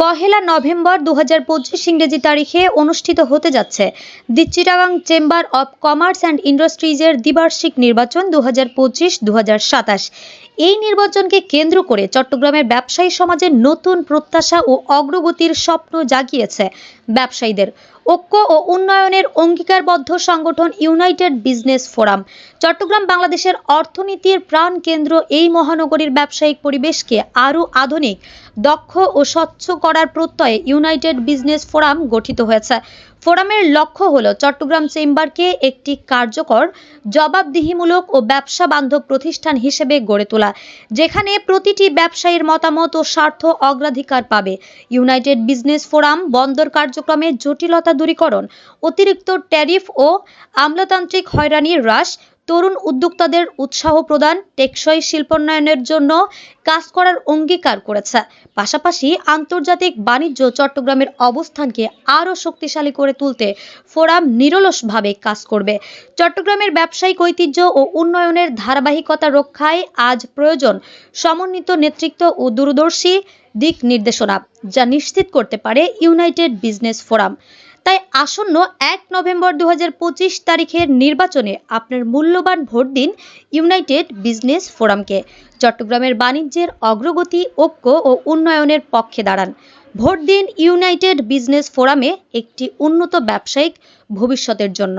পহেলা November দু হাজার পঁচিশ ইংরেজি তারিখে অনুষ্ঠিত হতে যাচ্ছে the Chittagong Chamber of Commerce and ইন্ডাস্ট্রিজের দ্বিবার্ষিক নির্বাচন দু হাজার পঁচিশ দু হাজার সাতাশ। এই নির্বাচনকে কেন্দ্র করে চট্টগ্রামের ব্যবসায়ী সমাজের নতুন প্রত্যাশা ও অগ্রগতির স্বপ্ন জাগিয়েছে ব্যবসায়ীদের। ঐক্য ও উন্নয়নের অঙ্গীকারবদ্ধ সংগঠন ইউনাইটেড বিজনেস ফোরাম। চট্টগ্রাম বাংলাদেশের অর্থনীতির প্রাণ কেন্দ্র এই মহানগরীর ব্যবসায়িক পরিবেশকে আরও আধুনিক, দক্ষ ও স্বচ্ছ করার প্রত্যয়ে ইউনাইটেড বিজনেস ফোরাম গঠিত হয়েছে। ফোরামের লক্ষ্য হল চট্টগ্রাম চেম্বারকে একটি কার্যকর, জবাবদিহিমূলক ও ব্যবসা বান্ধব প্রতিষ্ঠান হিসেবে গড়ে তোলা, যেখানে প্রতিটি ব্যবসায়ীর মতামত ও স্বার্থ অগ্রাধিকার পাবে। ইউনাইটেড বিজনেস ফোরাম বন্দর কার্যক্রমে জটিলতা দূরীকরণ, অতিরিক্ত ট্যারিফ ও আমলাতান্ত্রিক হয়রানি হ্রাস তরুণ উদ্যোক্তাদের উৎসাহ প্রদান টেকসই শিল্পোন্নয়নের জন্য কাজ করার অঙ্গীকার করেছে। পাশাপাশি আন্তর্জাতিক বাণিজ্য চট্টগ্রামের অবস্থানকে আরও শক্তিশালী করে তুলতে ফোরাম নিরলসভাবে কাজ করবে। চট্টগ্রামের ব্যবসায়িক ঐতিহ্য ও উন্নয়নের ধারাবাহিকতা রক্ষায় আজ প্রয়োজন সমন্বিত নেতৃত্ব ও দূরদর্শী দিক নির্দেশনা, যা নিশ্চিত করতে পারে ইউনাইটেড বিজনেস ফোরাম। তাই আসন্ন এক নভেম্বর দুহাজার পঁচিশ তারিখের নির্বাচনে আপনার মূল্যবান ভোট দিন ইউনাইটেড বিজনেস ফোরামকে। চট্টগ্রামের বাণিজ্যের অগ্রগতি, ঐক্য ও উন্নয়নের পক্ষে দাঁড়ান। ভোট দিন ইউনাইটেড বিজনেস ফোরামে একটি উন্নত ব্যবসায়িক ভবিষ্যতের জন্য।